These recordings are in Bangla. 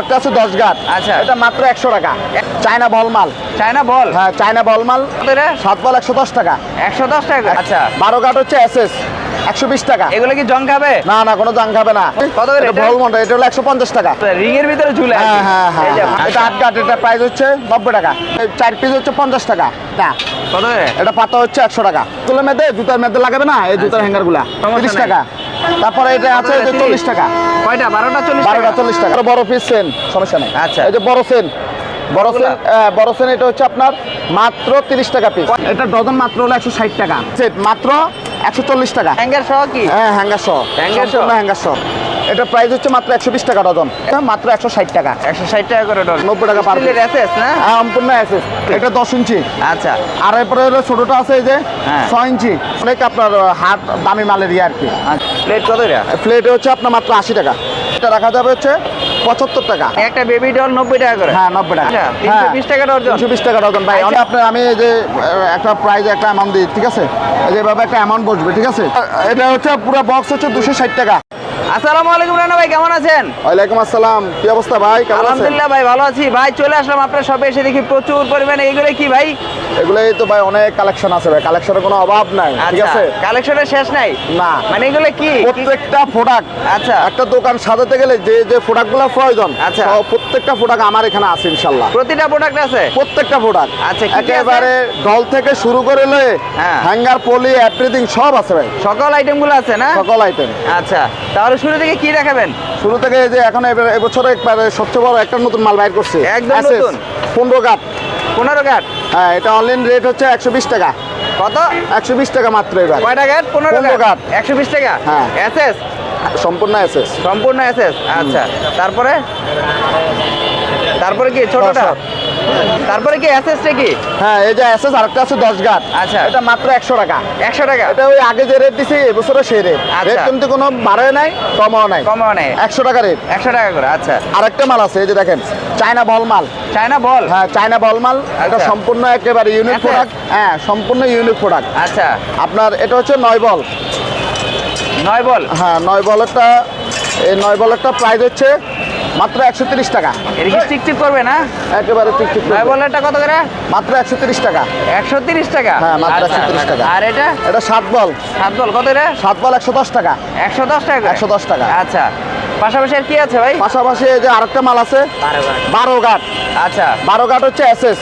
একটা আছে দশ আচ্ছা। এটা মাত্র একশো টাকা। চায়না বল মাল। China ball? হ্যাঁ চায়না বল মাল। সাত বল একশো দশ টাকা। একশো দশ টাকা? আচ্ছা। বারো গাট হচ্ছে এসএস একশো বিশ টাকা। এগুলো কি জং খাবে? না না কোনো দাম খাবে না। কত এটা হলো একশো পঞ্চাশ টাকা। রিং এর ভিতরে ঝুলে হ্যাঁ হ্যাঁ হ্যাঁ হ্যাঁ। এটা আট এটা প্রাইস হচ্ছে নব্বই টাকা। চার পিস হচ্ছে পঞ্চাশ টাকা। না কত এটা পাতা হচ্ছে একশো টাকা। তুলে মেদে জুতার মেদে লাগাবে না? এই জুতার হ্যাঙ্গারগুলা। আচ্ছা। তিরিশ টাকা। তারপরে এটা আছে? চল্লিশ টাকা। কয়টা? বারোটা চল্লিশ বারোটা টাকা চল্লিশ টাকা। বড় পিস সেন সমস্যা নেই। আচ্ছা। এই যে বড় সেন বড় সেন বড় সেন এটা হচ্ছে আপনার মাত্র তিরিশ টাকা পিস এটা ডজন মাত্র হলো একশো ষাট টাকা। সেট মাত্র একশো চল্লিশ টাকা। হ্যাঙ্গার সহ কি? হ্যাঁ হ্যাঙ্গার সহ। হ্যাঙ্গার সহ? হ্যাঙ্গার সহ। এটা প্রাইস হচ্ছে মাত্র একশো বিশ টাকা ডজন। এটা মাত্র একশো ষাট টাকা। একশো ষাট টাকা করে ডজন। 90 টাকা piece। অ্যাসেস না? হ্যাঁ, সম্পূর্ণ আছে এটা দশ ইঞ্চি। আচ্ছা। আর এরপরে হলো ছোটটা আছে এই যে হ্যাঁ। ছয় ইঞ্চি। অনেক আপনার হাট দামি মালের ইয়ে আর কি। প্লেট কত রে প্লেট হচ্ছে আপনার মাত্র আশি টাকা। এটা রাখা যাবে হচ্ছে পঁচাত্তর টাকা। একটা বেবি ডল নব্বই টাকা করে? হ্যাঁ নব্বই টাকা। আচ্ছা, 320 টাকা ডজন। তিনশো বিশ টাকা ডজন ভাই আচ্ছা। আপনার আমি এই যে একটা প্রাইজ একটা অ্যামাউন্ট দিই ঠিক আছে? এই যে একটা অ্যামাউন্ট বসবে ঠিক আছে? এটা হচ্ছে পুরো বক্স হচ্ছে দুশো ষাট টাকা। আসসালামু আলাইকুম রানা ভাই কেমন আছেন? ওয়ালাইকুম আসসালাম। কি অবস্থা ভাই? কেমন আছেন? আলহামদুলিল্লাহ ভাই ভালো আছি। ভাই চলে আসলাম আপনার শপে এসে দেখি প্রচুর পরিমাণে। এইগুলো কি ভাই? এগুলোই তো ভাই অনেক কালেকশন আছে ভাই। কালেকশনের কোনো অভাব নাই ঠিক আচ্ছা আছে? কালেকশনের শেষ নাই? না। মানে এগুলো কি? প্রত্যেকটা প্রোডাক্ট আচ্ছা। একটা দোকান সাজাতে গেলে যে যে প্রোডাক্টগুলো প্রয়োজন আচ্ছা। প্রত্যেকটা প্রোডাক্ট আমার এখানে আছে ইনশাল্লাহ। প্রতিটা প্রোডাক্ট আছে? প্রত্যেকটা প্রোডাক্ট আচ্ছা? একেবারে ডল থেকে শুরু করে লয়ে হ্যাঁ। হ্যাঙ্গার পলি এভরিথিং সব আছে ভাই। সকল আইটেমগুলো আছে না? সকল আইটেম আচ্ছা তাহলে শুরু থেকে কি দেখাবেন? শুরু থেকে যে এখন এবছরে একবারে সবচেয়ে বড় একটা নতুন মাল বাইর করছে। একদম নতুন। পনেরো কাঠ। পনেরো কাঠ? হ্যাঁ এটা অনলাইন রেট হচ্ছে একশো বিশ টাকা। কত? একশো বিশ টাকা মাত্র এবার। কয়টা কাঠ? পনেরো 15 কাঠ? কাঠ। একশো বিশ টাকা? হ্যাঁ। এসএস সম্পূর্ণ এসএস সম্পূর্ণ এসএস আচ্ছা। তারপরে? তারপরে কি? ছোটটা? তারপরে কি এসএসটা কি? হ্যাঁ এই যে এসএস আরেকটা আছে দশ গাঠ আচ্ছা। এটা মাত্র একশো টাকা। একশো টাকা? এটা ওই আগে যে রেট দিছি এবছরে সেই রেট আচ্ছা। রেট কিন্তু কোনো বাড়ায় নাই কমাও নাই। কমাও নাই। একশো টাকা রেট একশো টাকা করে আচ্ছা। আরেকটা মাল আছে এই যে দেখেন চায়না বল মাল। চায়না বল হ্যাঁ চায়না বল মাল। এটা আচ্ছা। সম্পূর্ণ একেবারে ইউনিক আচ্ছা। প্রোডাক্ট হ্যাঁ সম্পূর্ণ ইউনিক প্রোডাক্ট আচ্ছা। আপনার এটা হচ্ছে নয় বল। নয় বল? হ্যাঁ নয় বলেরটা এই নয় বলেরটা প্রাইস হচ্ছে মাত্র একশো তিরিশ টাকা। এর কি টিক টিক করবে না? একেবারে টিকটিক ভাই বলে এটা কত করে? মাত্র একশো তিরিশ টাকা। একশো তিরিশ টাকা? হ্যাঁ, মাত্র একশো তিরিশ টাকা। আর এটা? এটা সাত বল। সাত বল। কত রে সাত বল একশো দশ টাকা। একশো দশ টাকা একশো দশ টাকা। আচ্ছা। পাশাপাশি আর কি আছে ভাই? পাশাপাশি এই যে আরেকটা মাল আছে। বারো গাট আচ্ছা। বারো গাট হচ্ছে এসএস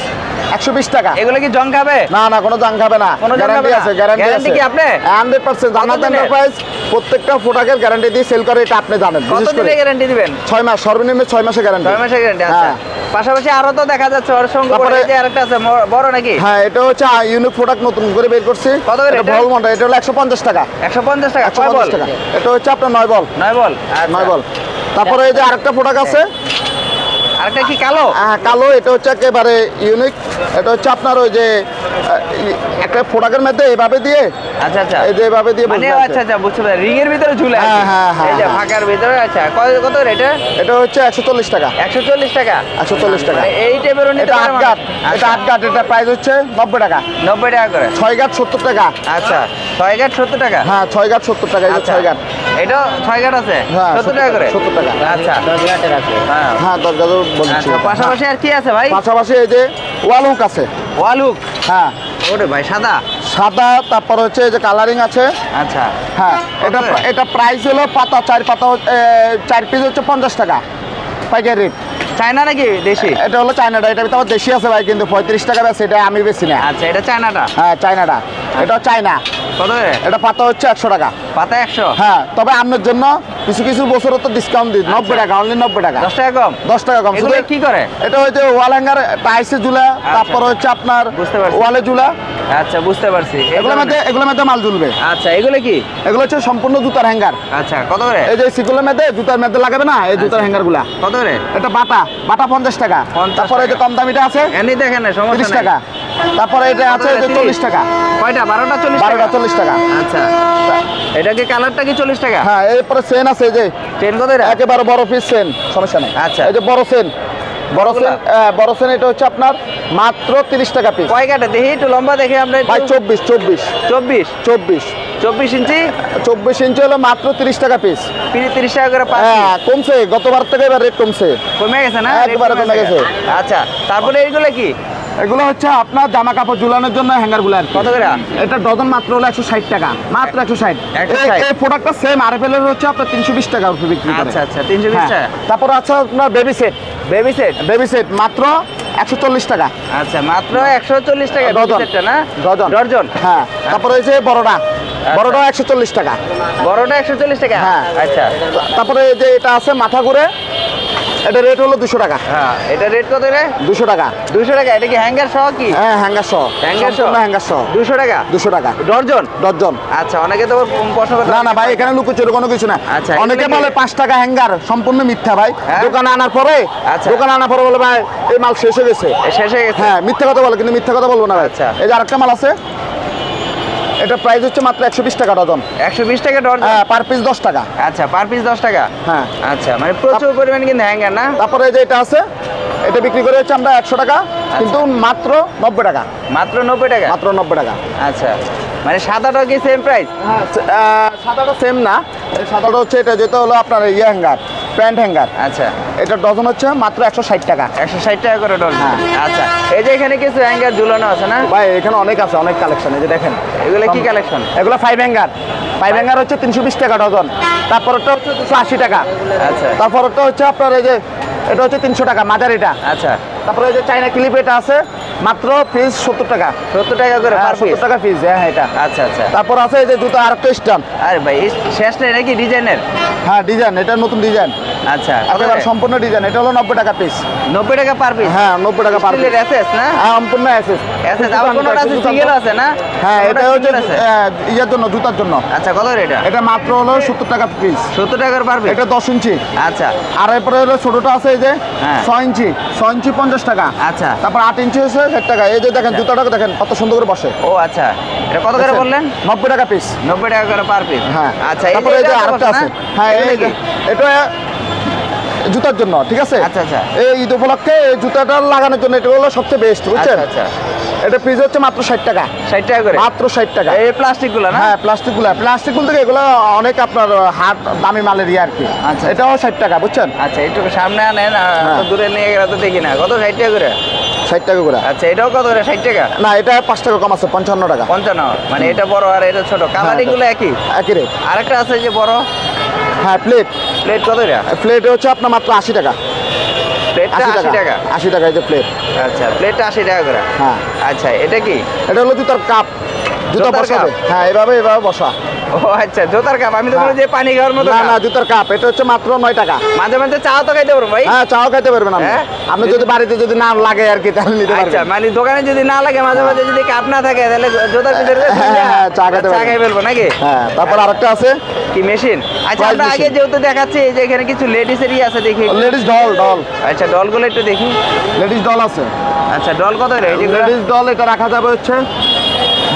একশো বিশ টাকা। এগুলো কি জং খাবে? না না কোনো জং খাবে না। কোনো গ্যারান্টি আছে গ্যারান্টি আছে। কি আপনি? হান্ড্রেড পার্সেন্ট জান্নাত কতদিনের? এন্টারপ্রাইজ প্রত্যেকটা প্রোডাক্টের গ্যারান্টি দিয়ে সেল করে এটা আপনি জানেন বিশেষ করে। গ্যারান্টি দিবেন? ছয় মাস সর্বনিম্ন ছয় মাসের গ্যারান্টি ছয় মাসের গ্যারান্টি আচ্ছা। হ্যাঁ। পাশাপাশি আরও তো দেখা যাচ্ছে ওর সঙ্গে যে আরেকটা আছে বড় নাকি? হ্যাঁ এটা হচ্ছে ইউনিক প্রোডাক্ট নতুন করে বের করছি। কত করে এটা এটা? বল মন্ডা এটা হলো একশো পঞ্চাশ টাকা। একশো পঞ্চাশ টাকা? কয় বল? এটা হচ্ছে আপনার নয় বল। নয় বল? আচ্ছা। নয় বল। তারপরে এই যে আরেকটা প্রোডাক্ট আছে আরেকটা কি কালো? হ্যাঁ, কালো এটা হচ্ছে একেবারে ইউনিক এটা হচ্ছে আপনার ওই যে একটা প্রোডাক্টের মধ্যে এভাবে দিয়ে আচ্ছা আচ্ছা। এই যে এভাবে দিয়ে মানে আচ্ছা আচ্ছা বুঝতে পারি রিং এর ভিতরে ঝুলে আছে। হ্যাঁ, হ্যাঁ, হ্যাঁ, এই যে হ্যাঁ। ফাঁকার ভিতরে আচ্ছা কত কত রে এটা এটা হচ্ছে একশো চল্লিশ টাকা। একশো চল্লিশ টাকা? একশো চল্লিশ টাকা। মানে এই টাইপের নিতে এটা আট? গাট এটা আচ্ছা, আট গাট এটা প্রাইস হচ্ছে নব্বই টাকা। নব্বই টাকা করে? ছয় গাট সত্তর টাকা। আচ্ছা ছয় গাট সত্তর টাকা? হ্যাঁ ছয় গাট সত্তর টাকা এই যে আচ্ছা। ছয় গাট এটা ছয় গাট আছে? হ্যাঁ সত্তর টাকা করে? সত্তর টাকা। আচ্ছা। হ্যাঁ। হ্যাঁ দশ গাজর বলছি। আচ্ছা পাশাপাশি আর কি আছে ভাই? পাশাপাশি এই যে ওয়ালুক আছে। ওয়ালুক? হ্যাঁ। ওরে ভাই সাদা? সাদা তারপর হচ্ছে এই যে কালারিং আছে। আচ্ছা। হ্যাঁ এটা এটা প্রাইস হলো পাতা চার পাতা চার পিস হচ্ছে পঞ্চাশ টাকা। পাইকারি রেট চায়না নাকি দেশি? এটা হলো চায়নাটা এটা তো দেশি আছে ভাই কিন্তু পঁয়ত্রিশ টাকা বেশি এটা আমি বেশি না। আচ্ছা এটা চায়নাটা? হ্যাঁ চায়নাটা। এটা চায়না। কত এটা পাতা হচ্ছে একশো টাকা। পাতা একশো? হ্যাঁ তবে আপনার জন্য কিছু কিছু বছরও তো ডিসকাউন্ট দিই নব্বই টাকা অনলি নব্বই টাকা। দশ টাকা কম? দশ টাকা কম। শুধু কি করে? এটা হচ্ছে ওয়াল হ্যাঙ্গার টাইসে ঝুলা তারপর হচ্ছে আপনার বুঝতে পারছি। ওয়ালে ঝুলা। আচ্ছা বুঝতে পারছি। এগুলোর মধ্যে এগুলোর মধ্যে মাল ঝুলবে। আচ্ছা এগুলো কি? এগুলো হচ্ছে সম্পূর্ণ জুতার হ্যাঙ্গার আচ্ছা কত করে? এই যে সিকুলের মধ্যে জুতার মধ্যে লাগাবে না এই জুতার হ্যাঙ্গারগুলা। কত করে? এটা বাটা বাটা পঞ্চাশ টাকা। তারপরে যে। কম দামিটা আছে এমনি দেখেন তিরিশ টাকা। তারপরে এটা আছে? চল্লিশ টাকা। কয়টা? বারোটা চল্লিশ বারোটা চল্লিশ টাকা। আচ্ছা। এটা কি কালারটা কি চল্লিশ টাকা? হ্যাঁ এরপরে সেন আছে যে চেন একেবারে বড় পিস সেন সমস্যা নেই। আচ্ছা। এই যে বড় সেন বড়? সেন বড় সেন এটা হচ্ছে আপনার মাত্র তিরিশ টাকা পিস কয় কাটা? দেখি একটু লম্বা দেখে আমরা ভাই চব্বিশ চব্বিশ। চব্বিশ? চব্বিশ। চব্বিশ ইঞ্চি? চব্বিশ ইঞ্চি হলো মাত্র তিরিশ টাকা পিস তিরিশ টাকা করে হ্যাঁ কমছে। গতবার থেকে এবার রেট কমছে। কমে গেছে না? একবারে কমে গেছে। আচ্ছা তারপরে এইগুলো কি? এগুলো হচ্ছে আপনার জামা কাপড় ঝুলানোর জন্য হ্যাঙ্গারগুলো আর কত করে? এটা ডজন মাত্র হলো একশো ষাট টাকা। মাত্র একশো ষাট। 160 এই প্রোডাক্টটা সেম আর এর হচ্ছে আপনার তিনশো বিশ টাকা বিক্রি আচ্ছা আচ্ছা তিনশো বিশ হ্যাঁ। টাকা। তারপর আছে আপনার baby set baby set baby set মাত্র একশো চল্লিশ টাকা। আচ্ছা মাত্র একশো চল্লিশ টাকা। ডজন না? ডজন ডজন হ্যাঁ তারপরে হয়েছে বড়টা। বড়টা একশো চল্লিশ টাকা। বড়টা একশো চল্লিশ টাকা? হ্যাঁ। আচ্ছা। তারপরে এই যে এটা আছে মাথা ঘুরে এটা রেট হলো দুশো টাকা। হ্যাঁ এটা রেট কত রে? দুশো টাকা। দুশো টাকা? এটা কি হ্যাঙ্গার সহ কি? হ্যাঁ হ্যাঙ্গার সহ। হ্যাঙ্গার সহ? হ্যাঙ্গার সহ। দুশো টাকা? দুশো টাকা। ডর্জন? ডজন আচ্ছা অনেকে তো প্রশ্ন করতে না না ভাই এখানে লুকোচুরি কোনো কিছু না। আচ্ছা, অনেকে বলে পাঁচ টাকা হ্যাঙ্গার সম্পূর্ণ মিথ্যা ভাই। হ্যাঁ? দোকানে আনার পরে আচ্ছা। দোকানে আনার পরে বলে ভাই এই মাল শেষ হয়ে গেছে। শেষ হয়ে গেছে? হ্যাঁ মিথ্যা কথা বলে কিন্তু মিথ্যা কথা বলব না ভাই। আচ্ছা। এই যে আরেকটা মাল আছে এটা প্রাইস হচ্ছে মাত্র একশো বিশ টাকা ডজন। একশো বিশ টাকা ডর্জন হ্যাঁ পার পিস দশ টাকা। আচ্ছা পার পিস দশ টাকা? হ্যাঁ। আচ্ছা মানে প্রচুর পরিমাণে কিন্তু হ্যাঙ্গার না? তারপরে যে এটা আছে এটা বিক্রি করে হচ্ছে আমরা একশো টাকা কিন্তু মাত্র নব্বই টাকা। মাত্র নব্বই টাকা? মাত্র নব্বই টাকা। আচ্ছা মানে সাদাটা কি সেম প্রাইস হ্যাঁ সাদাটা সেম না সাদাটা হচ্ছে এটা যেটা হলো আপনার ইয়ে হ্যাঙ্গার প্যান্ট হ্যাঙ্গার। আচ্ছা। এটা ডজন হচ্ছে মাত্র একশো ষাট টাকা। একশো ষাট টাকা করে ডর্জন হ্যাঁ। আচ্ছা। এই যে এখানে কিছু হ্যাঙ্গার ঝুলানো আছে না? ভাই এখানে অনেক আছে অনেক কালেকশন। এই যে দেখেন। এগুলো কি কালেকশন? এগুলো ফাইভ হ্যাঙ্গার ফাইভ হ্যাঙ্গার হচ্ছে তিনশো বিশ টাকা ডজন। তারপরটা হচ্ছে দুশো আশি টাকা। আচ্ছা। তারপরটা হচ্ছে আপনার এই যে এটা হচ্ছে তিনশো টাকা মাঝারিটা। আচ্ছা। তারপরে এই যে চাইনা ক্লিপ এটা আছে মাত্র পিস সত্তর টাকা। সত্তর টাকা করে পিস সত্তর টাকা পিস হ্যাঁ হ্যাঁ, এটা। আচ্ছা আচ্ছা। তারপর আছে এই যে জুতো আরেকটা স্টান আরে ভাই শেষটা এটা কি ডিজাইনের হ্যাঁ ডিজাইন এটা নতুন ডিজাইন আচ্ছা। একেবারে সম্পূর্ণ ডিজাইন এটা হলো নব্বই টাকা পিস নব্বই টাকা পার পিস হ্যাঁ নব্বই টাকা পার স্টিলের এসএস না? হ্যাঁ সম্পূর্ণ অ্যাসেস এসএস আবার কোনোটা আছে সিঙ্গেল আছে না? হ্যাঁ এটা হচ্ছে single ইয়ের জন্য জুতার জন্য। আচ্ছা কত এটা? এটা মাত্র হলো সত্তর টাকা পিস সত্তর টাকার পার পিস এটা দশ ইঞ্চি। আচ্ছা। আর এরপরে হলো ছোটটা আছে এই যে হ্যাঁ। ছয় ইঞ্চি। ছয় ইঞ্চি পঞ্চাশ টাকা। আচ্ছা। তারপর আট ইঞ্চি হচ্ছে ষাট টাকা। এই যে দেখেন জুতাটাকে দেখেন কত সুন্দর করে বসে। ও আচ্ছা। এটা কত করে বললেন? নব্বই টাকা পিস নব্বই টাকা করে পার পিস হ্যাঁ। আচ্ছা তারপরে এই যে আরেকটা আছে। হ্যাঁ এই যে এটা জুতার জন্য ঠিক আছে? আচ্ছা, আচ্ছা। এই ঈদ উপলক্ষে এই জুতাটা লাগানোর জন্য এটা হলো সবচেয়ে বেস্ট বুঝছেন? আচ্ছা আচ্ছা। এটা পিস হচ্ছে মাত্র ষাট টাকা। ষাট টাকা করে? মাত্র ষাট টাকা। এই প্লাস্টিকগুলো না? হ্যাঁ প্লাস্টিকগুলো প্লাস্টিকগুলো থেকে এগুলো অনেক আপনার হাট দামি মালের ইয়ে আর কি। আচ্ছা। এটাও ষাট টাকা বুঝছেন? আচ্ছা একটু সামনে আনেন হ্যাঁ। দূরে নিয়ে গেলে তো দেখি না। কত ষাট টাকা করে? ষাট টাকা করে। আচ্ছা এটাও কত করে? ষাট টাকা? না এটা পাঁচ টাকা কম আছে পঞ্চান্ন টাকা। পঞ্চান্ন মানে এটা বড় আর এটা ছোট। কালারিংগুলো একই? একই রেট আরেকটা আছে যে বড়? হ্যাঁ প্লেট প্লেট কত প্লেট হচ্ছে আপনার মাত্র আশি টাকা। প্লেটটা আশি টাকা। আশি টাকা এই যে প্লেট আচ্ছা প্লেটটা আশি টাকা করে। হ্যাঁ। আচ্ছা এটা কি? এটা হলো জুতার কাপ জুতা বসাবে হ্যাঁ এভাবে এভাবে বসা। ও আচ্ছা জোতার কাপ। আমি তো হ্যাঁ। বলি যে পানি খাওয়ার মতো না। না জুতার কাপ। এটা হচ্ছে মাত্র নয় টাকা। মাঝে মাঝে চাও তো খাইতে পারব ভাই। হ্যাঁ চাও খাইতে পারবেন আপনি। হ্যাঁ? আপনি যদি বাড়িতে যদি না লাগে আর কি তাহলে নিতে আচ্ছা মানে দোকানে যদি না লাগে মাঝে মাঝে যদি কাপ না থাকে তাহলে জোতার ভিতরে হ্যাঁ, হ্যাঁ, চা খেতে চা পারবেন। খাই ফেলব নাকি? হ্যাঁ তারপর আরেকটা আছে। কি মেশিন? আচ্ছা আমরা আগে যেহেতু দেখাচ্ছি এই যে এখানে কিছু লেডিসেরই আছে দেখি লেডিস ডল ডল। আচ্ছা ডলগুলো একটু দেখি। লেডিস ডল আছে। আচ্ছা ডল কত রে লেডিস ডল এটা রাখা যাবে হচ্ছে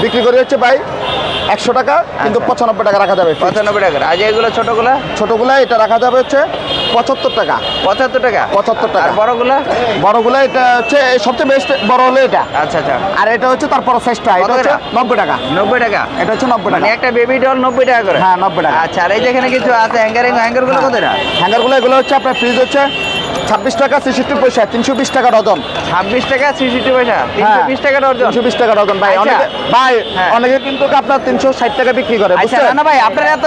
বিক্রি করে হচ্ছে ভাই একশো টাকা কিন্তু। পঁচানব্বই টাকা রাখা যাবে পঁচানব্বই টাকা আর এগুলো ছোটগুলো? ছোটগুলা এটা রাখা যাবে হচ্ছে পঁচাত্তর টাকা। পঁচাত্তর টাকা? 75 টাকা। বড়গুলো? বড়গুলা এটা হচ্ছে সবচেয়ে বেস্ট বড় হলো এটা। আচ্ছা আচ্ছা। আর এটা হচ্ছে তারপর সাইজটা এটা হচ্ছে নব্বই টাকা। নব্বই টাকা? এটা হচ্ছে নব্বই মানে টাকা। একটা বেবি ডল নব্বই টাকা করে? হ্যাঁ, 90 টাকা। আচ্ছা আর এই যেখানে কিছু আছে হ্যাঙ্গারিং হ্যাঙ্গারগুলো কত হ্যাঙ্গারগুলো এগুলো হচ্ছে আপনার ফ্রিজ হচ্ছে ছাব্বিশ টাকা ছেষট্টি পয়সা তিনশো বিশ টাকা ডজন। ছাব্বিশ টাকা ছিষট্টি পয়সা তিনশো হ্যাঁ বিশ টাকা ডর্জন তিনশো বিশ টাকা ডজন ভাই। আচ্ছা। অনেকে ভাই হ্যাঁ। অনেকে কিন্তু আপনার তিনশো ষাট টাকা বিক্রি করে আচ্ছা না ভাই আপনার এত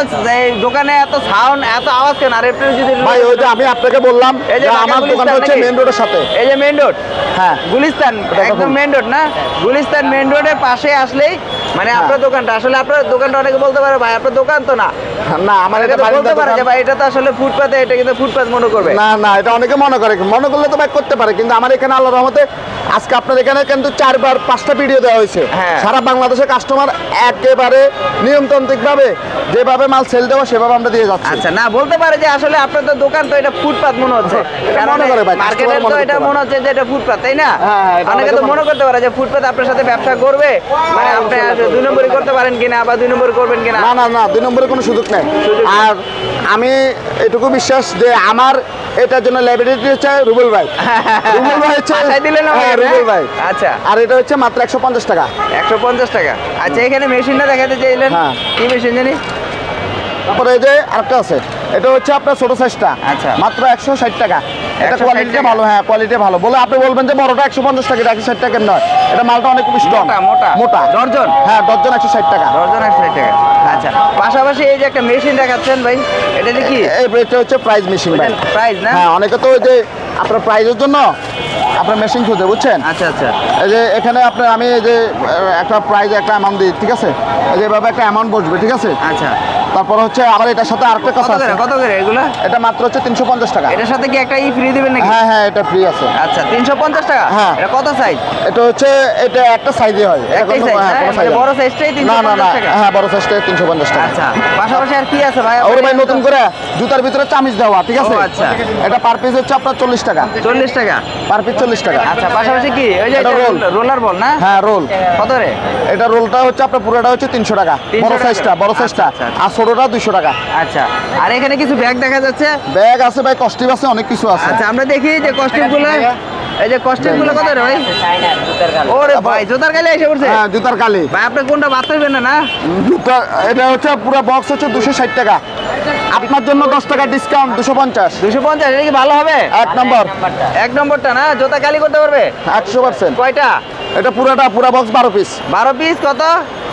দোকানে এত সাউন্ড এত আওয়াজ কেন? আর একটু যদি ভাই ওই যে আমি আপনাকে বললাম এই যে আমার দোকানটা হচ্ছে? মেন রোডের সাথে। এই যে মেন রোড হ্যাঁ। গুলিস্তান একদম। মেন রোড না? গুলিস্তান মেন রোডের পাশে আসলেই মানে হ্যাঁ। আপনার দোকানটা আসলে আপনার দোকানটা অনেকে বলতে পারে ভাই আপনার দোকান তো না। না আমার এটা বলতে পারে যে ভাই এটা তো আসলে ফুটপাতে এটা কিন্তু ফুটপাত মনে করবে। না না এটা অনেকে মনে করে মনে করলে তো ভাই করতে পারে কিন্তু আমার এখানে আল্লাহ রহমতে আজকে আপনার এখানে কিন্তু চারবার পাঁচটা ভিডিও দেওয়া হয়েছে। হ্যাঁ। সারা বাংলাদেশের কাস্টমার একেবারে নিয়মতান্ত্রিক ভাবে যেভাবে মাল সেল দেওয়া সেভাবে আমরা দিয়ে যাচ্ছি। আচ্ছা না বলতে পারে যে আসলে আপনার তো দোকান তো এটা ফুটপাত মনে হচ্ছে। এটা মনে করে ভাই, মার্কেটে তো এটা মনে হচ্ছে যে এটা ফুটপাত তাই না? হ্যাঁ, হ্যাঁ, অনেকে তো মনে করতে পারে যে ফুটপাত আপনার সাথে ব্যবসা করবে মানে আপনি দুই নম্বরই করতে পারেন কিনা বা দুই নম্বরই করবেন কিনা? না না না দুই নম্বরে কোনো সুযোগ নেই। আর আমি এটুকু বিশ্বাস যে আমার এটার জন্য লাইব্রেরিটি হচ্ছে রুবেল ভাই। রুবেল ভাই হচ্ছে আশায় দিলেন আমাকে, হ্যাঁ, রুবেল ভাই। আচ্ছা। আর এটা হচ্ছে মাত্র একশো পঞ্চাশ টাকা। একশো পঞ্চাশ টাকা। আচ্ছা এখানে মেশিনটা দেখাতে চাইলেন? হ্যাঁ। কি মেশিন জানি? তারপরে এই যে আরেকটা আছে। এটা হচ্ছে আপনার ছোট সাইজটা আচ্ছা। মাত্র একশো ষাট টাকা। এটা 160 কোয়ালিটি ভালো হ্যাঁ কোয়ালিটি ভালো। বলে আপনি বলবেন যে বড়টা একশো পঞ্চাশ টাকা একশো ষাট টাকার নয়। এটা মালটা অনেক স্ট্রং মোটা, মোটা। মোটা। ডর্জন? হ্যাঁ ডর্জন একশো ষাট টাকা। ডর্জন একশো ষাট টাকা। আচ্ছা পাশাপাশি এই যে একটা মেশিন দেখাচ্ছেন ভাই এটা কি? এই এটা হচ্ছে প্রাইজ মেশিন ভাই। প্রাইস না? হ্যাঁ অনেকে তো ওই যে আপনার প্রাইজের জন্য আপনার মেশিন খুঁজে বুঝছেন? আচ্ছা আচ্ছা। এই যে এখানে আপনার আমি এই যে একটা প্রাইজ একটা অ্যামাউন্ট দিই ঠিক আছে? এই যে এভাবে একটা অ্যামাউন্ট বসবে ঠিক আছে? আচ্ছা। তারপর হচ্ছে আবার এটার সাথে আরেকটা কথা আছে। কত করে এগুলা? এটা মাত্র হচ্ছে তিনশো পঞ্চাশ টাকা। এটার সাথে কি একটা ই ফ্রি দিবেন নাকি? হ্যাঁ হ্যাঁ এটা ফ্রি আছে। আচ্ছা তিনশো পঞ্চাশ টাকা? হ্যাঁ। এটা কত সাইজ এটা হচ্ছে এটা একটা সাইজে হয়। একটাই কোনো- হ্যাঁ, হ্যাঁ? মানে বড়। সাইজটাই না না না 350 টাকা? হ্যাঁ বড় সাইজটা তিনশো পঞ্চাশ টাকা। আচ্ছা পাশাপাশি আর কি আছে ভাই? ওর ভাই নতুন করে জুতার ভিতরে চামিজ দেওয়া ঠিক আছে? আচ্ছা। এটা পার পিস হচ্ছে আপনার চল্লিশ টাকা। চল্লিশ টাকা? পার পিস চল্লিশ টাকা। আচ্ছা পাশাপাশি কি? ওই যে এটা roll। রোলার বল না? হ্যাঁ রোল কত রে? এটা রোলটা হচ্ছে আপনার পুরোটা হচ্ছে তিনশো টাকা। 300 বড় টাকা? সাইজটা বড় সাইজটা আচ্ছা, আচ্ছা। আর ছোটটা দুশো টাকা। আচ্ছা আর এখানে কিছু ব্যাগ দেখা যাচ্ছে? ব্যাগ আছে ভাই কস্টিভ আছে অনেক কিছু আছে। আচ্ছা আমরা দেখি যে কস্টিউমগুলো এই যে কস্টিউমগুলো কত রে ভাই? ওরে ভাই জোতার গালে এসে পড়ছে? হ্যাঁ জুতার কালি। ভাই আপনি কোনটা বাদ না না? জুতা এটা হচ্ছে পুরো বক্স হচ্ছে দুশো ষাট টাকা। আপনার জন্য দশ টাকা ডিসকাউন্ট দুশো পঞ্চাশ। দুশো পঞ্চাশ এটা কি ভালো হবে? এক নম্বর। এক নম্বরটা না? জোতা কালি করতে পারবে? একশো পার্সেন্ট। কয়টা? এটা পুরোটা পুরো বক্স বারো পিস বারো পিস কত?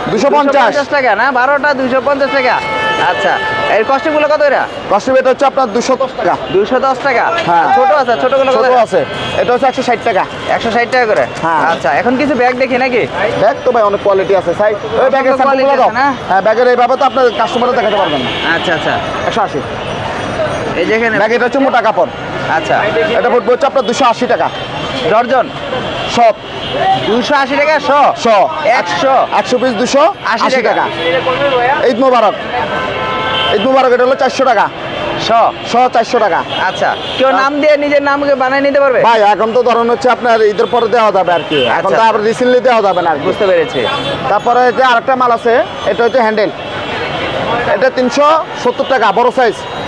250 টাকা না? বারোটা দুশো পঞ্চাশ টাকা। আচ্ছা এর কত এটা হচ্ছে আপনার দুশো দশ টাকা। দুশো দশ টাকা? হ্যাঁ। ছোট আছে ছোটগুলো কত? আছে। এটা হচ্ছে একশো ষাট টাকা। একশো ষাট টাকা করে? হ্যাঁ। আচ্ছা এখন কিছু ব্যাগ দেখি নাকি? ব্যাগ তো ভাই অনেক কোয়ালিটি আছে। সাই ওই ব্যাগের? হ্যাঁ ব্যাগের তো আপনার দেখাতে পারবেন না। আচ্ছা আচ্ছা। একশো আশি। এই যে এখানে ব্যাগ এটা হচ্ছে মোটা কাপড়। আচ্ছা। এটা হচ্ছে আপনার দুশো আশি টাকা। ডর্জন? সব। দুশো আশি টাকা শ? শ। একশো। একশো পিস দুশো আশি টাকা। ঈদ মুবারক। ঈদ মুবারক এটা হলো চারশো টাকা। চারশো টাকা। আচ্ছা। কেউ নাম দিয়ে নিজের নামকে বানিয়ে নিতে পারবে? ভাই এখন তো ধরুন হচ্ছে আপনার ঈদের পরে দেওয়া যাবে আর কি। এখন তো আচ্ছা। আবার রিসেন্টলি দেওয়া যাবে না বুঝতে পেরেছি। তারপরে এটা আরেকটা মাল আছে। এটা হচ্ছে হ্যান্ডেল এটা তিনশো সত্তর টাকা বড় সাইজ আচ্ছা।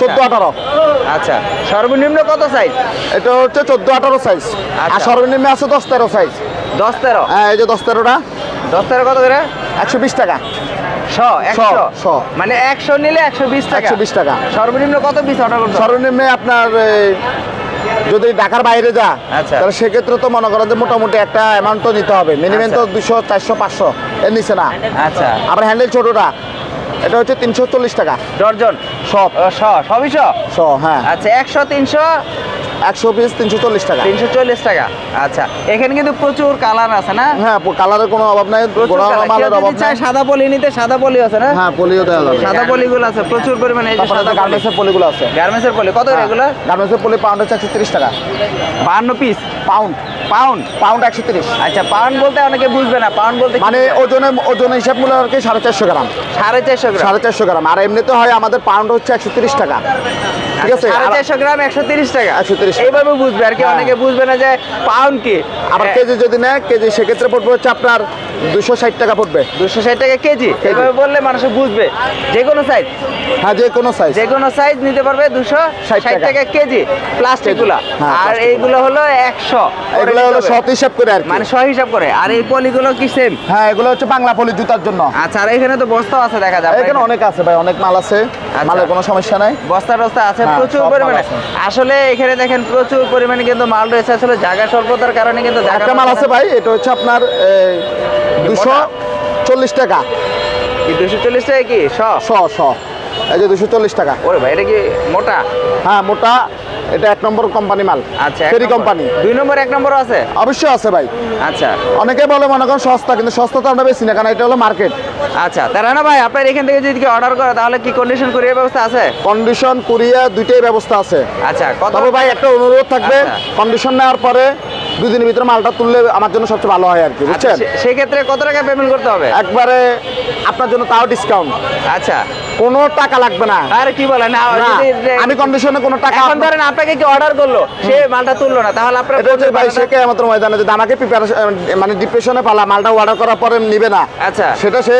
চোদ্দ আঠারো। আচ্ছা। সর্বনিম্ন কত সাইজ এটা হচ্ছে চোদ্দ আঠারো সাইজ আর আচ্ছা। সর্বনিম্ন আছে দশ তেরো সাইজ দশ তেরো? হ্যাঁ এই যে দশ তেরোটা। দশ তেরো কত করে? একশো বিশ টাকা। মানে একশো নিলে একশো বিশ টাকা। একশো বিশ টাকা। সর্বনিম্ন কত পিস অর্ডার করতে সর্বনিম্ন আপনার যদি ঢাকার বাইরে যা আচ্ছা। তাহলে সেক্ষেত্রে তো মনে করেন যে মোটামুটি একটা অ্যামাউন্ট তো নিতে হবে। মিনিমাম তো আচ্ছা। দুশো চারশো পাঁচশো। এর নিচে না। আচ্ছা। আবার হ্যান্ডেল ছোটোটা। এটা হচ্ছে তিনশো চল্লিশ টাকা। ডর্জন? সব। শ সবই শ? শ হ্যাঁ। আচ্ছা একশো তিনশো? একশো পিস তিনশো চল্লিশ টাকা। তিনশো চল্লিশ টাকা। আচ্ছা এখানে কিন্তু প্রচুর কালার আছে না? হ্যাঁ কালারের কোনো অভাব নাই। মালের অভাব সাদা পলি নিতে সাদা পলি আছে না? হ্যাঁ পলিও দেওয়া যাবে। সাদা পলিগুলো আছে প্রচুর পরিমাণে এই যে সাদা গার্মেন্টসের পলিগুলো আছে। গার্মেন্টসের পলি কত এগুলো গার্মেন্টসের পলি পাউন্ড হচ্ছে একশো তিরিশ টাকা। বাহান্ন পিস পাউন্ড পাউন্ড পাউন্ড একশো তিরিশ। আচ্ছা পাউন্ড বলতে অনেকে বুঝবে না পাউন্ড বলতে মানে ওজনে ওজন হিসাব মূল্য আর কি সাড়ে চারশো গ্রাম। সাড়ে চারশো গ্রাম। সাড়ে চারশো গ্রাম। আর এমনিতে হয় আমাদের পাউন্ড হচ্ছে একশো তিরিশ টাকা। ঠিক আছে? সাড়ে চারশো গ্রাম একশো তিরিশ টাকা। 130 টাকা। এইভাবে বুঝবে আর কি হ্যাঁ। অনেকে বুঝবে না যে পাউন্ড কি। আবার কেজি যদি নেয় কেজি সেক্ষেত্রে পড়বে হচ্ছে আপনার দুশো ষাট টাকা পড়বে। দুশো ষাট টাকা কেজি। এইভাবে বললে মানুষ বুঝবে। যে কোনো সাইজ হ্যাঁ যে কোনো সাইজ যে কোনো সাইজ নিতে পারবে দুশো ষাট 60 টাকা। কেজি প্লাস্টিকগুলা হ্যাঁ, আর এইগুলো হলো একশো এগুলো হলো সৎ হিসাব করে আর মানে সহ হিসাব করে। আর এই পলিগুলো কি সেম হ্যাঁ এগুলো হচ্ছে বাংলা পলি জুতার জন্য। আচ্ছা আর এখানে তো বস্তাও আছে দেখা যাবে এখানে অনেক আছে ভাই অনেক মাল আছে। মালের কোনো সমস্যা নাই। বস্তা টস্তা আছে হ্যাঁ, প্রচুর পরিমাণে। আসলে এখানে দেখেন প্রচুর পরিমাণে কিন্তু মাল রয়েছে। আসলে জায়গা স্বল্পতার কারণে কিন্তু একটা মাল আছে ভাই এটা হচ্ছে আপনার দুশো চল্লিশ টাকা। দুশো চল্লিশ টাকা কি? শ? শ শ। এই যে দুশো চল্লিশ টাকা। ওরে ভাই এটা কি মোটা? হ্যাঁ মোটা। এটা এক নম্বর কোম্পানি মাল। আচ্ছা ফেরি কোম্পানি। দুই নম্বর এক নম্বর আছে? অবশ্যই আছে ভাই। আচ্ছা। অনেকে বলে মনে করেন সস্তা কিন্তু সস্তা তো আমরা বেশি না কারণ এটা হলো মার্কেট। আচ্ছা তারা না ভাই আপনার এখান থেকে যদি অর্ডার করে তাহলে কি কন্ডিশন কুরিয়ার ব্যবস্থা আছে? কন্ডিশন কুরিয়া দুইটাই ব্যবস্থা আছে। আচ্ছা কত? তবে ভাই একটা অনুরোধ থাকবে আচ্ছা। কন্ডিশন নেওয়ার পরে দুই দিনের ভিতরে মালটা তুললে আমার জন্য সবচেয়ে ভালো হয় আর কি আচ্ছা বুঝছেন? সেক্ষেত্রে কত টাকা পেমেন্ট করতে হবে? একবারে আপনার জন্য তাও ডিসকাউন্ট আচ্ছা কোনো টাকা লাগবে না। আরে কি বলেন আমি কন্ডিশনে কোনো টাকা এখন ধরেন আপনাকে কি অর্ডার করল সে মালটা তুললো না তাহলে আপনার হচ্ছে ভাই সে আমাদের ময়দানে? যে আমাকে প্রিপারেশন মানে ডিপ্রেশনে পালা মালটা অর্ডার করার পরে নিবে না। আচ্ছা। সেটা সে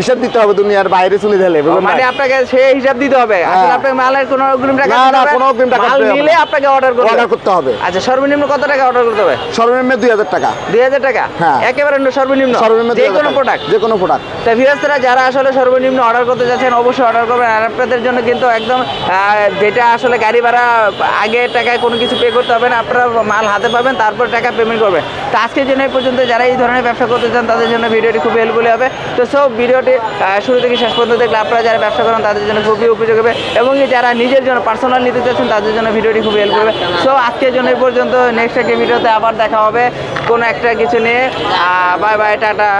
হিসাব দিতে হবে দুনিয়ার বাইরে চলে গেলে মানে আপনাকে সে হিসাব দিতে হবে। আসলে হ্যাঁ। আপনাকে মালের কোনো অগ্রিম টাকা না, না, কোনো অগ্রিম টাকা মাল নিলে আপনাকে অর্ডার করতে অর্ডার করতে হবে। আচ্ছা সর্বনিম্ন কত টাকা অর্ডার করতে হবে? সর্বনিম্ন দুই হাজার টাকা। দুই হাজার টাকা? হ্যাঁ। একেবারে সর্বনিম্ন? সর্বনিম্ন যে কোনো প্রোডাক্ট যে কোনো প্রোডাক্ট তা ভিউয়ার্সরা যারা আসলে সর্বনিম্ন অর্ডার করতে যাচ্ছেন অবশ্যই অর্ডার করবেন। আর আপনাদের জন্য কিন্তু একদম যেটা আসলে গাড়ি ভাড়া আগে টাকায় কোনো কিছু পে করতে হবে না আপনারা মাল হাতে পাবেন তারপর টাকা পেমেন্ট করবেন। তো আজকের জন্য এই পর্যন্ত। যারা এই ধরনের ব্যবসা করতে চান তাদের জন্য ভিডিওটি খুব হেল্পফুল হবে। তো সব ভিডিওটি আহ, শুরু থেকে শেষ পর্যন্ত দেখলে আপনারা যারা ব্যবসা করেন তাদের জন্য খুবই উপযোগ হবে। এবং যারা নিজের জন্য পার্সোনাল নিতে চাচ্ছেন তাদের জন্য ভিডিওটি খুবই হেল্প করবে সো আজকের জন্য এই পর্যন্ত। নেক্সট একটি ভিডিওতে আবার দেখা হবে। কোনো একটা কিছু নিয়ে। Bye bye tata.